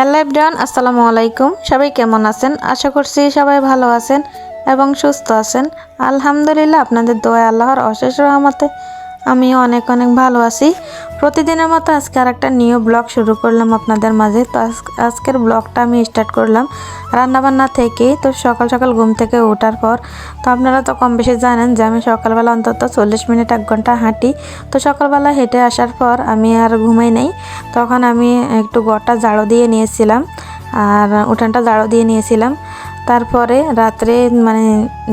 Hello everyone, আসসালামু আলাইকুম। সবাই কেমন আছেন? আশা করছি সবাই ভালো আছেন এবং সুস্থ আছেন। আলহামদুলিল্লাহ, আপনাদের দোয়া আল্লাহর অশেষ রহমতে আমিও অনেক অনেক ভালো আছি। প্রতিদিনের মতো আজকে আর একটা নিউ ব্লগ শুরু করলাম আপনাদের মাঝে। তো আজ- আজকের ব্লগটা আমি স্টার্ট করলাম রান্নাবান্না থেকেই। তো সকাল সকাল ঘুম থেকে ওঠার পর, তো আপনারা তো কম বেশি জানেন যে আমি সকালবেলা অন্তত চল্লিশ মিনিট এক ঘণ্টা হাঁটি। তো সকালবেলা হেঁটে আসার পর আমি আর ঘুমাই নেই। তখন আমি একটু ঘরটা জাড়ো দিয়ে নিয়েছিলাম। আর উঠানটা জাড়ো দিয়ে নিয়েছিলাম। তারপরে রাত্রে মানে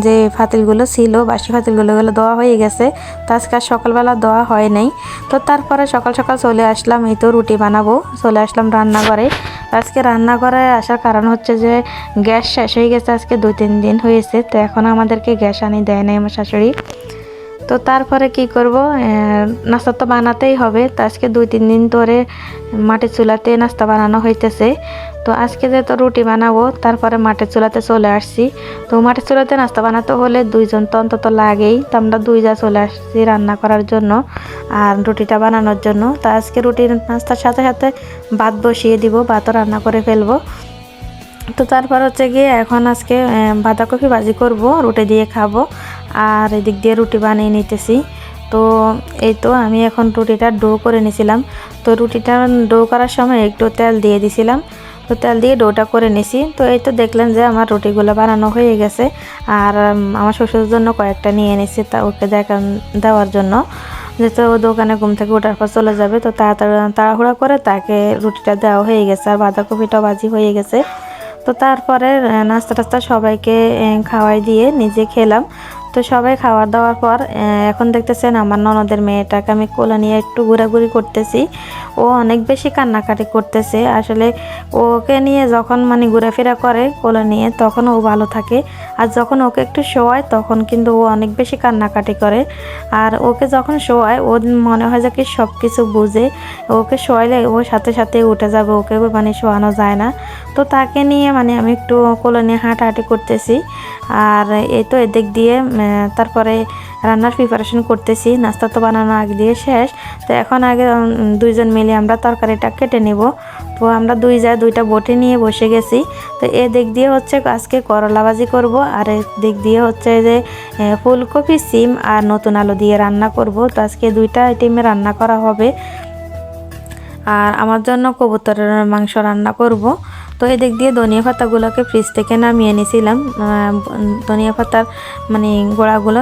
যে ফাতিলগুলো ছিল, বাসি ফাতিলগুলো ওগুলো দেওয়া হয়ে গেছে। তো আজকে আর সকালবেলা দেওয়া হয় নাই। তো তারপরে সকাল সকাল চলে আসলাম, এই তো রুটি বানাবো। চলে আসলাম রান্নাঘরে। আজকে রান্নাঘরে আসার কারণ হচ্ছে যে গ্যাস শেষ হয়ে গেছে, আজকে দুই তিন দিন হয়েছে। তো এখন আমাদেরকে গ্যাস আনি দেয় নাই আমার শাশুড়ি। তো তারপরে কি করব? নাস্তা তো বানাতেই হবে। তো আজকে দুই তিন দিন ধরে মাটির চুলাতে নাস্তা বানানো হইতেছে। তো আজকে যেহেতু রুটি বানাবো, তারপরে মাটির চুলাতে চলে আসছি। তো মাটির চুলাতে নাস্তা বানাতে হলে দুইজন তো অন্তত লাগেই। তো আমরা দুই যা চলে আসছি রান্না করার জন্য আর রুটিটা বানানোর জন্য। তো আজকে রুটির নাস্তার সাথে সাথে ভাত বসিয়ে দিব, ভাতও রান্না করে ফেলব। তো তারপর হচ্ছে গিয়ে এখন আজকে বাঁধাকপি ভাজি করব, রুটি দিয়ে খাব আর এদিক দিয়ে রুটি বানিয়ে নিতেছি। তো এই তো আমি এখন রুটিটা ডো করে নিয়েছিলাম তো রুটিটা ডো করার সময় একটু তেল দিয়ে দিছিলাম। তো তেল দিয়ে ডোটা করে নিছি। তো এই তো দেখলেন যে আমার রুটিগুলো বানানো হয়ে গেছে। আর আমার শ্বশুরের জন্য কয়েকটা নিয়ে এনেছি তা ওকে দেওয়ার জন্য। যেহেতু ও দোকানে ঘুম থেকে ওঠার পর চলে যাবে, তো তাড়াতাড়ি, তাড়াহুড়া করে তাকে রুটিটা দেওয়া হয়ে গেছে আর বাঁধাকপিটাও ভাজি হয়ে গেছে। তো তারপরে নাস্তা টাস্তা সবাইকে খাওয়াই দিয়ে নিজে খেলাম। তো সবাই খাওয়া দাওয়ার পর এখন দেখতেছেন আমার ননদের মেয়েটাকে আমি কোলে নিয়ে একটু ঘোরাঘুরি করতেছি। ও অনেক বেশি কান্নাকাটি করতেছে। আসলে ওকে নিয়ে যখন মানে ঘোরাফেরা করে কোলে নিয়ে, তখন ও ভালো থাকে। আর যখন ওকে একটু শোয়ায়, তখন কিন্তু ও অনেক বেশি কান্নাকাটি করে। আর ওকে যখন শোয়ায়, ওর মনে হয় যে কি সব কিছু বুঝে। ওকে শোয়াইলে ও সাথে সাথে উঠে যাবে, ওকে মানে শোয়ানো যায় না। তো তাকে নিয়ে মানে আমি একটু কোলে নিয়ে হাঁটাহাঁটি করতেছি। আর এই তো এদিক দিয়ে তারপরে রান্নার প্রিপারেশন করতেছি। নাস্তা তো বানানো আগে দিয়ে শেষ। তো এখন আগে দুইজন মিলে আমরা তরকারিটা কেটে নেব। তো আমরা দুই যা দুইটা বটি নিয়ে বসে গেছি। তো এ দিক দিয়ে হচ্ছে আজকে করলা ভাজি করব। আর দিক দিয়ে হচ্ছে যে ফুলকপি, সিম আর নতুন আলু দিয়ে রান্না করব। তো আজকে দুইটা আইটেমে রান্না করা হবে। আর আমার জন্য কবুতরের মাংস রান্না করব। তো এদিক দিয়ে ধনিয়া পাতাগুলোকে ফ্রিজ থেকে নামিয়ে নিয়েছিলাম ধনিয়া পাতার মানে গোড়াগুলো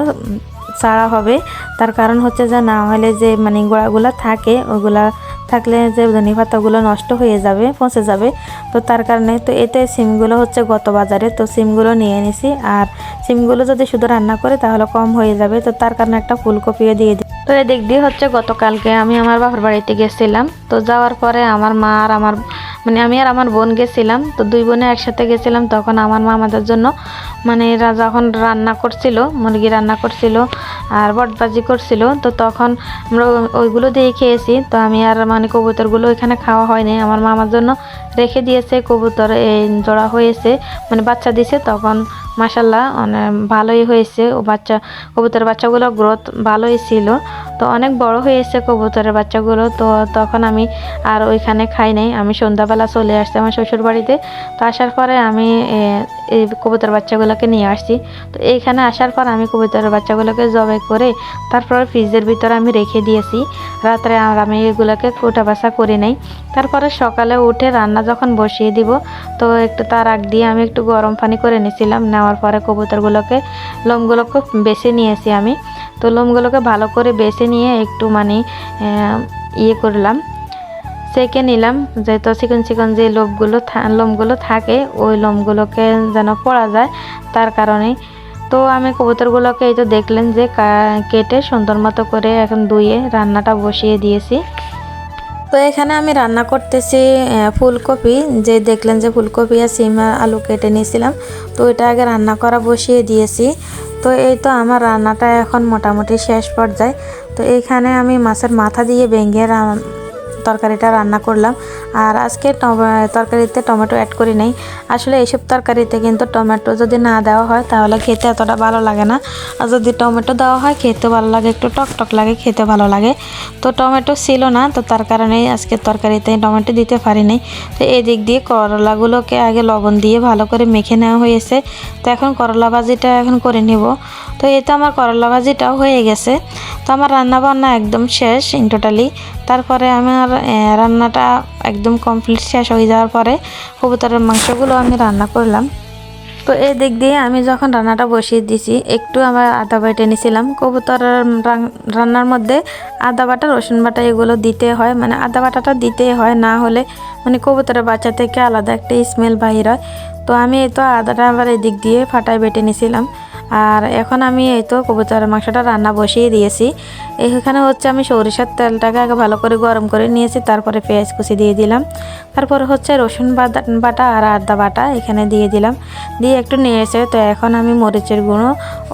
ছাড়া হবে। তার কারণ হচ্ছে যে না হলে যে মানে গোড়াগুলো থাকে, ওগুলা থাকলে যে ধনিয়া পাতাগুলো নষ্ট হয়ে যাবে, পচে যাবে। তো তার কারণে তো এতে সিমগুলো হচ্ছে গত বাজারে, তো সিমগুলো নিয়ে নিছি। আর সিমগুলো যদি শুধু রান্না করে তাহলে কম হয়ে যাবে। তো তার কারণে একটা ফুলকপিও দিয়ে দিই তো এদিক দিয়ে হচ্ছে গতকালকে আমি আমার বাবার বাড়িতে গেছিলাম। তো যাওয়ার পরে আমার মা আর আমার মানে আমি আর আমার বোন গেছিলাম। তো দুই বোনে একসাথে গেছিলাম। তখন আমার মা আমাদের জন্য মানে যখন রান্না করছিল, মুরগি রান্না করছিল আর বটবাজি করছিল, তো তখন আমরা ওইগুলো দিয়ে খেয়েছি। তো আমি আর মানে কবুতরগুলো এখানে খাওয়া হয়নি। আমার মা আমার জন্য রেখে দিয়েছে, কবুতর এই জোড়া হয়েছে মানে বাচ্চা দিছে। তখন মাসাল্লাহ অনেক ভালোই হয়েছে। ও বাচ্চা কবুতর বাচ্চাগুলো গ্রোথ ভালোই ছিল। তো অনেক বড় হয়েছে কবুতরের বাচ্চাগুলো। তো তখন আমি আর ওইখানে খাই নাই। আমি সন্ধ্যাবেলা চলে আসছি আমার শ্বশুর বাড়িতে তো আসার পরে আমি এই কবুতর বাচ্চাগুলোকে নিয়ে আসছি। তো এইখানে আসার পর আমি কবুতরের বাচ্চাগুলোকে জবাই করে তারপরে ফ্রিজের ভিতরে আমি রেখে দিয়েছি। রাত্রে আর আমি এগুলোকে কোটা বাসা করে নেই। তারপরে সকালে উঠে রান্না যখন বসিয়ে দিব, তো একটু তার আগ দিয়ে আমি একটু গরম পানি করে নিয়েছিলাম। নেওয়ার পরে কবুতরগুলোকে, লোমগুলোকে বেছে নিয়েছি আমি। তো লোমগুলোকে ভালো করে বেছে নিয়ে একটু মানে ইয়ে করলাম। সেকে নিলাম, যেহেতু চিকন চিকন যে লোমগুলো লোমগুলো থাকে, ওই লোমগুলোকে যেন পড়া যায়, তার কারণে। তো আমি কবুতরগুলোকে এই তো দেখলেন যে কেটে সুন্দর মতো করে এখন ধুয়ে রান্নাটা বসিয়ে দিয়েছি। তো এখানে আমি রান্না করতেছি ফুলকপি। যে দেখলেন যে ফুলকপি আর সিম আলু কেটে নিয়েছিলাম, তো এটা আগে রান্না করা বসিয়ে দিয়েছি। তো এই তো আমার রান্নাটা এখন মোটামুটি শেষ পর্যায়ে। তো এইখানে আমি মাছের মাথা দিয়ে ভেঙে তরকারিটা রান্না করলাম। আর আজকে তরকারিতে টমেটো অ্যাড করি নাই। আসলে এইসব তরকারিতে কিন্তু টমেটো যদি না দেওয়া হয়, তাহলে খেতে এতটা ভালো লাগে না। আর যদি টমেটো দেওয়া হয় খেতে ভালো লাগে, একটু টক টক লাগে খেতে ভালো লাগে। তো টমেটো ছিল না, তো তার কারণেই আজকে তরকারিতে টমেটো দিতে পারিনি তো এদিক দিয়ে করলাগুলোকে আগে লবণ দিয়ে ভালো করে মেখে নেওয়া হয়েছে। তো এখন করলা ভাজিটা এখন করে নিব। তো এই তো আমার করলা ভাজিটাও হয়ে গেছে। তো আমার রান্না বান্না একদম শেষ, ইন টোটালি তারপরে আমার রান্নাটা একদম কমপ্লিট শেষ হয়ে যাওয়ার পরে কবুতরের মাংসগুলো আমি রান্না করলাম। তো এই দিক দিয়ে আমি যখন রান্নাটা বসিয়ে দিছি, একটু আমার আদা বেটে নিয়েছিলাম কবুতরের রান্নার মধ্যে আদা বাটা, রসুন বাটা এগুলো দিতে হয়। মানে আদা বাটাটা দিতেই হয়, না হলে মানে কবুতরের বাচ্চা থেকে আলাদা একটা স্মেল বাহির হয়। তো আমি তো আদাটা আবার এদিক দিয়ে ফাটায় বেটে নিয়েছিলাম আর এখন আমি এই তো কবুতরের মাংসটা রান্না বসিয়ে দিয়েছি। এখানে হচ্ছে আমি সরিষার তেলটাকে আগে ভালো করে গরম করে নিয়েছি, তারপরে পেঁয়াজ কুচি দিয়ে দিলাম। তারপরে হচ্ছে রসুন বাটা আর আদা বাটা এখানে দিয়ে দিলাম। দিয়ে একটু নিয়েছে তো এখন আমি মরিচের গুঁড়ো,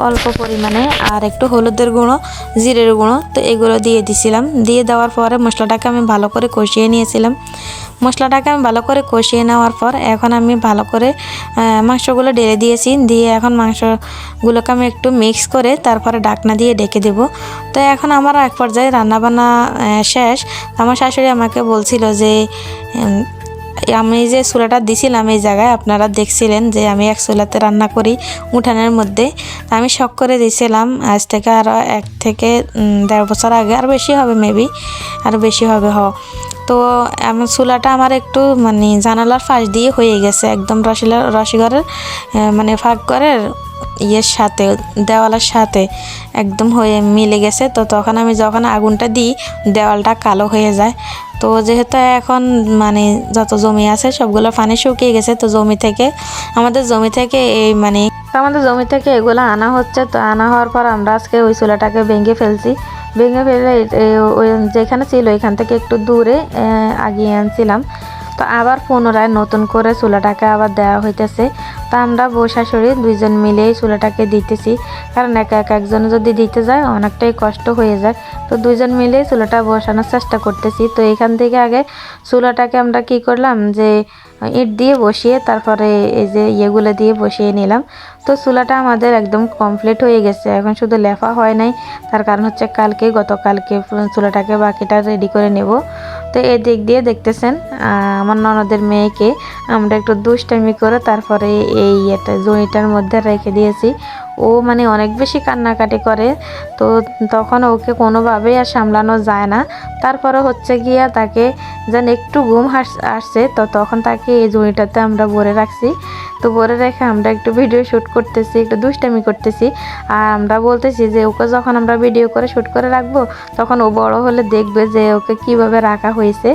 অল্প পরিমাণে আর একটু হলুদের গুঁড়ো, জিরের গুঁড়ো, তো এগুলো দিয়ে দিছিলাম। দিয়ে দেওয়ার পরে মশলাটাকে আমি ভালো করে কষিয়ে নিয়েছিলাম। মশলাটাকে আমি ভালো করে কষিয়ে নেওয়ার পর এখন আমি ভালো করে মাংসগুলো ঢেলে দিয়েছি। দিয়ে এখন মাংসগুলোকে আমি একটু মিক্স করে তারপরে ডাকনা দিয়ে ডেকে দেব। তো এখন আমার এক পর্যায়ে রান্নাবান্না শেষ। আমার শাশুড়ি আমাকে বলছিল যে আমি যে চুলাটা দিছিলাম এই জায়গায় আপনারা দেখছিলেন যে আমি এক চুলাতে রান্না করি উঠানের মধ্যে। আমি শখ করে দিয়েছিলাম আজ থেকে আরও এক থেকে দেড় বছর আগে আর বেশি হবে মেবি আর বেশি হবে হ। তো আমার চুলাটা আমার একটু মানে জানালার ফাঁস দিয়ে হয়ে গেছে একদম রসিলা রসিঘরের আহ, মানে ফাঁক ঘরের ইয়ের সাথে দেওয়ালের সাথে একদম হয়ে মিলে গেছে। তো তখন আমি যখন আগুনটা দিই দেওয়ালটা কালো হয়ে যায়। তো যেহেতু এখন মানে যত জমি আছে সবগুলো পানি শুকিয়ে গেছে, তো জমি থেকে, আমাদের জমি থেকে এই মানে আমাদের জমি থেকে এগুলো আনা হচ্ছে। তো আনা হওয়ার পর আমরা আজকে ওই চুলাটাকে ভেঙে ফেলছি। ভেঙে ফেলে যেখানে ছিল ওইখান থেকে একটু দূরে আগিয়ে আনছিলাম। তো আবার পুনরায় নতুন করে চুলাটাকে আবার দেওয়া হইতেছে। তা আমরা বউ শাশুড়ি দুইজন মিলেই চুলাটাকে দিতেছি। কারণ একা একা একজন যদি দিতে যায়, অনেকটাই কষ্ট হয়ে যায়। তো দুইজন মিলেই চুলাটা বসানোর চেষ্টা করতেছি। তো এখান থেকে আগে চুলাটাকে আমরা কি করলাম যে, ইট দিয়ে বসিয়ে তারপরে এই যে ইয়েগুলো দিয়ে বসিয়ে নিলাম। তো চুলাটা আমাদের একদম কমপ্লিট হয়ে গেছে। এখন শুধু লেফা হয় নাই। তার কারণ হচ্ছে কালকে, গতকালকে চুলাটাকে বাকিটা রেডি করে নেব। তো এই দিক দিয়ে দেখতেছেন আমার ননদের মেয়েকে আমরা একটু দুষ্টামি করে তারপরে এই এটা জমিটার মধ্যে রেখে দিয়েছি। ও মানে অনেক বেশি কান্নাকাটি করে। তো তখন ওকে কোনোভাবেই আর সামলানো যায় না। তারপরে হচ্ছে গিয়া তাকে যেন একটু ঘুম আসছে, তো তখন তাকে এই জমিটাতে আমরা ভরে রাখছি। তো ভরে রেখে আমরা একটু ভিডিও শ্যুট করতেছি, একটু দুষ্টামি করতেছি। আর আমরা বলতেছি যে, ওকে যখন আমরা ভিডিও করে শ্যুট করে রাখব, তখন ও বড় হলে দেখবে যে ওকে কীভাবে রাখা হয়েছে।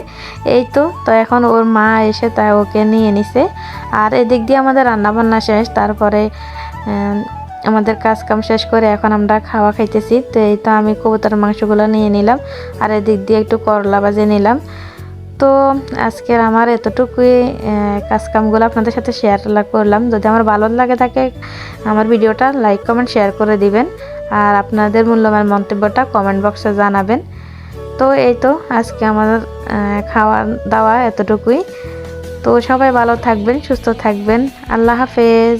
এই তো তো এখন ওর মা এসে তাই ওকে নিয়ে নিছে। আর এদিক দিয়ে আমাদের রান্নাবান্না শেষ। তারপরে আমাদের কাজ কাম শেষ করে এখন আমরা খাওয়া খাইতেছি। তো এই তো আমি কবুতর মাংসগুলো নিয়ে নিলাম আর এদিক দিয়ে একটু করলা বাজে নিলাম। তো আজকের আমার এতটুকুই কাজকামগুলো আপনাদের সাথে শেয়ার করলাম। যদি আমার ভালো লাগে থাকে, আমার ভিডিওটা লাইক কমেন্ট শেয়ার করে দিবেন। আর আপনাদের মূল্যবান মন্তব্যটা কমেন্ট বক্সে জানাবেন। তো এই তো আজকে আমাদের খাওয়া দাওয়া এতটুকুই। তো সবাই ভালো থাকবেন, সুস্থ থাকবেন। আল্লাহ হাফেজ।